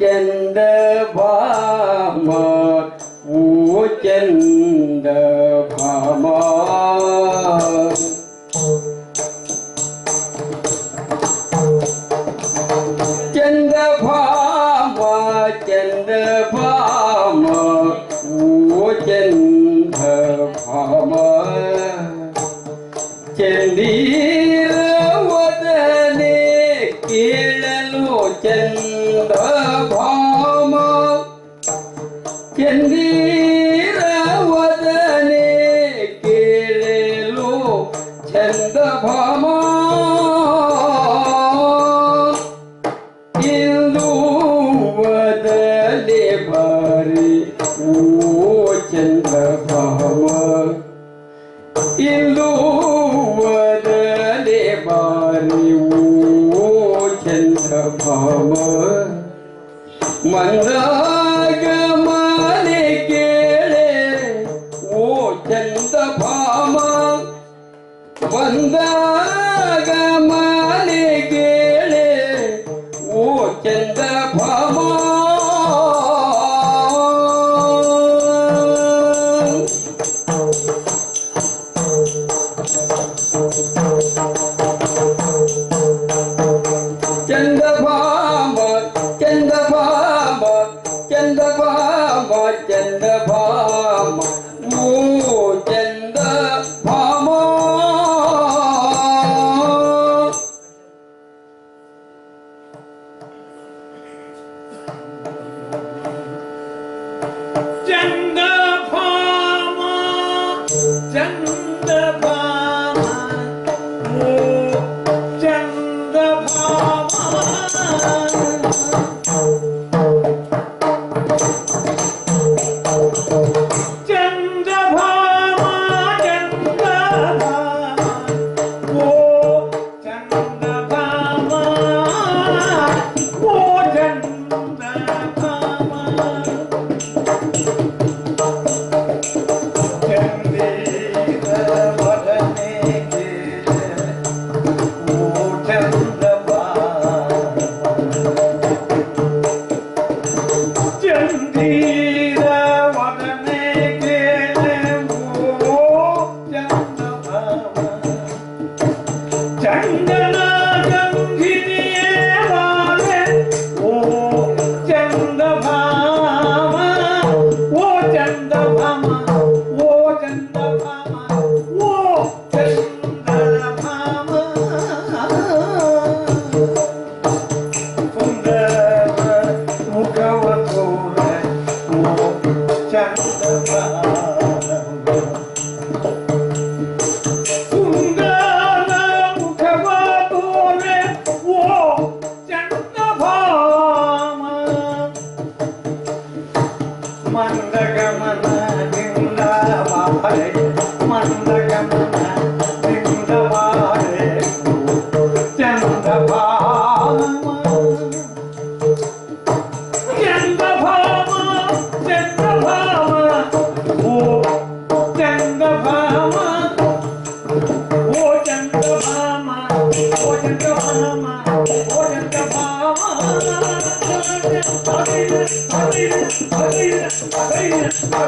ಚಂದ ಭಾಮ ಓ ಚಂದ ಭಾಮ. ಚಂದ ಭಾಮ ಚಂದ ಭಾಮ ಓ ಚಂದ ಭಾಮ. ಚಂದೀರ ವದನೆ ಕೇಳಲು ಚಂದ Santa Paz. சபாம மன்றாக மாலே கேளே ஓ செந்த வந்தா and above.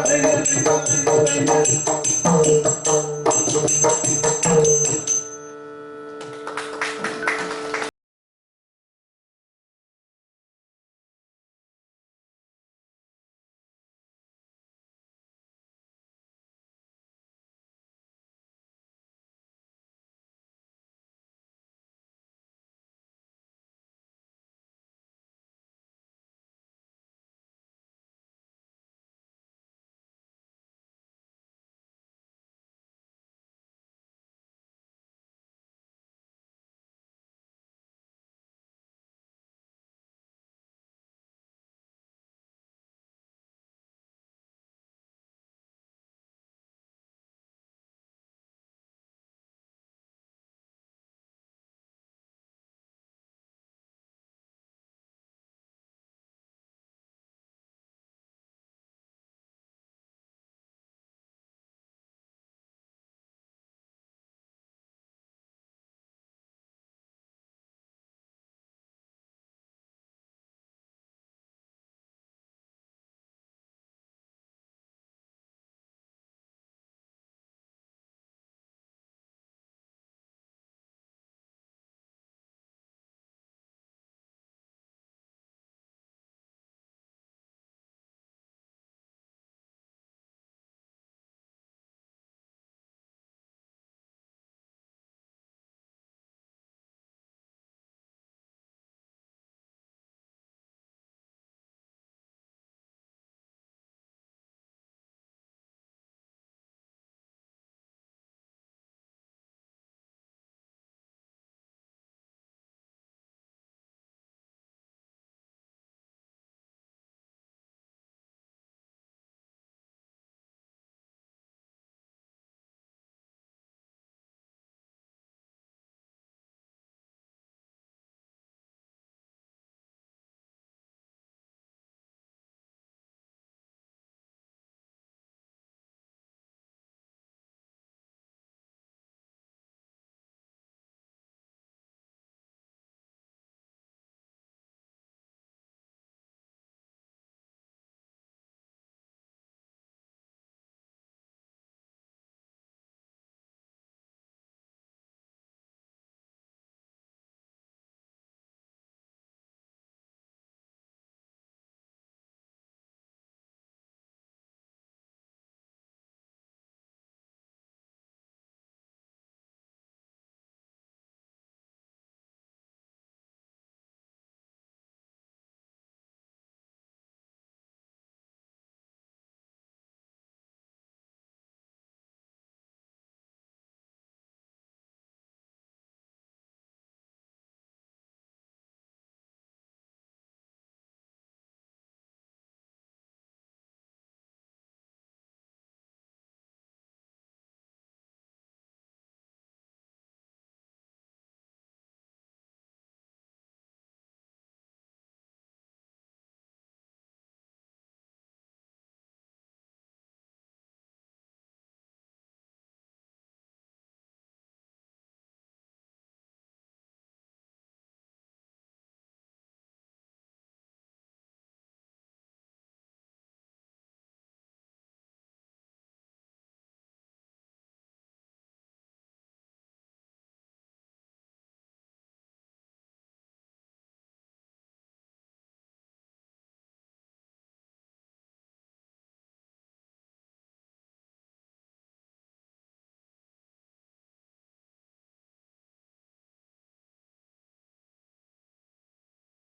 Thank you.